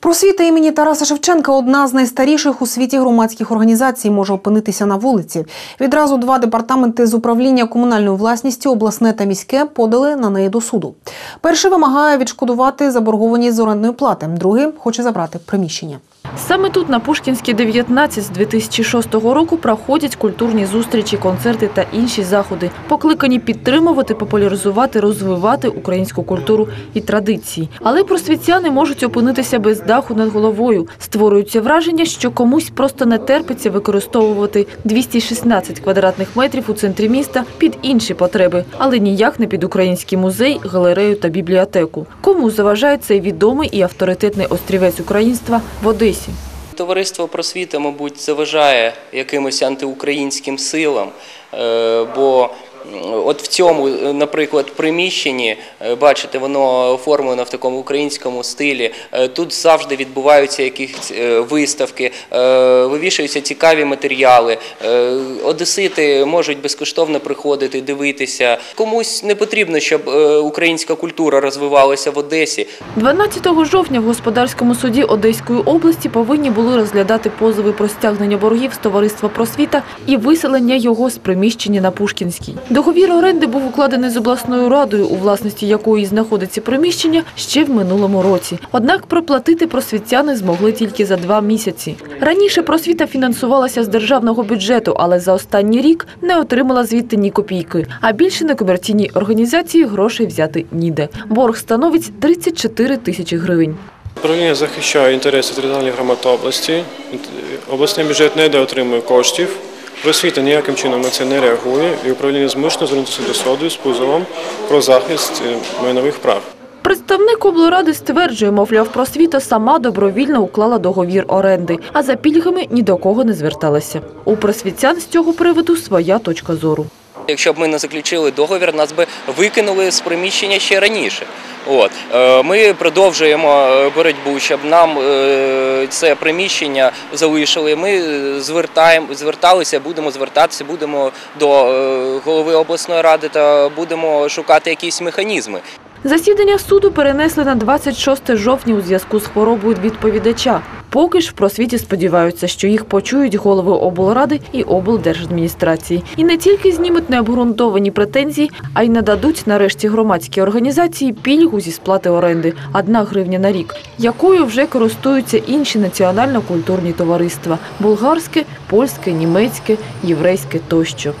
Просвіта імені Тараса Шевченка одна з найстаріших у світі громадських організацій може опинитися на вулиці. Відразу два департаменти з управління комунальною власністю, обласне та міське, подали на неї до суду. Перший вимагає відшкодувати заборгованість з орендної плати, другий хоче забрати приміщення. Саме тут, на Пушкінській, 19, з 2006 року проходять культурні зустрічі, концерти та інші заходи, покликані підтримувати, популяризувати, розвивати українську культуру і традиції. Але просвітяни можуть опинитися без даху над головою. Створюється враження, що комусь просто не терпиться використовувати 216 квадратних метрів у центрі міста під інші потреби, але ніяк не під український музей, галерею та бібліотеку. Кому заважає цей відомий і авторитетний острівець українства в Одесі? Товариство просвіта, мабуть, заважає якимось антиукраїнським силам, е, бо от в цьому, е, наприклад, приміщенні, е, бачите, воно оформлено в такому українському стилі. Е, Тут завжди відбуваються якісь виставки, вивішуються цікаві матеріали. Одесити можуть безкоштовно приходити, дивитися. Комусь не потрібно, щоб українська культура розвивалася в Одесі. 12 жовтня в господарському суді Одеської області повинні були розглядати позови про стягнення боргів з товариства просвіта і виселення його з приміщення на Пушкінській. Договір оренди був укладений з обласною радою, у власності якої знаходиться приміщення ще в минулому році. Однак проплатити просвітяни змогли тільки за два місяці. Раніше просвіта фінансувалася з державного бюджету, але за останній рік не отримала звідти ні копійки. А більше на комерційній організації грошей взяти ніде. Борг становить 34 тисячі гривень. Управління захищає інтереси територіальних громад області. Обласний бюджет не отримує коштів. Просвіта ніяким чином на це не реагує, і управління змушено звернутися до суду з позовом про захист е, майнових прав. Представник облради стверджує, мовляв, просвіта сама добровільно уклала договір оренди, а за пільгами ні до кого не зверталася. У просвітян з цього приводу своя точка зору. Якщо б ми не заключили договір, нас би викинули з приміщення ще раніше. От Е, ми продовжуємо е, боротьбу, щоб нам е, це приміщення залишили. Ми звертаємо, зверталися, будемо звертатися, будемо до голови обласної ради та будемо шукати якісь механізми. Засідання суду перенесли на 26 жовтня у зв'язку з хворобою відповідача. Поки ж в просвіті сподіваються, що їх почують голови облради і облдержадміністрації. І не тільки знімуть необґрунтовані претензії, а й нададуть нарешті громадській організації пільгу зі сплати оренди – одна гривня на рік, якою вже користуються інші національно-культурні товариства – болгарське, польське, німецьке, єврейське тощо.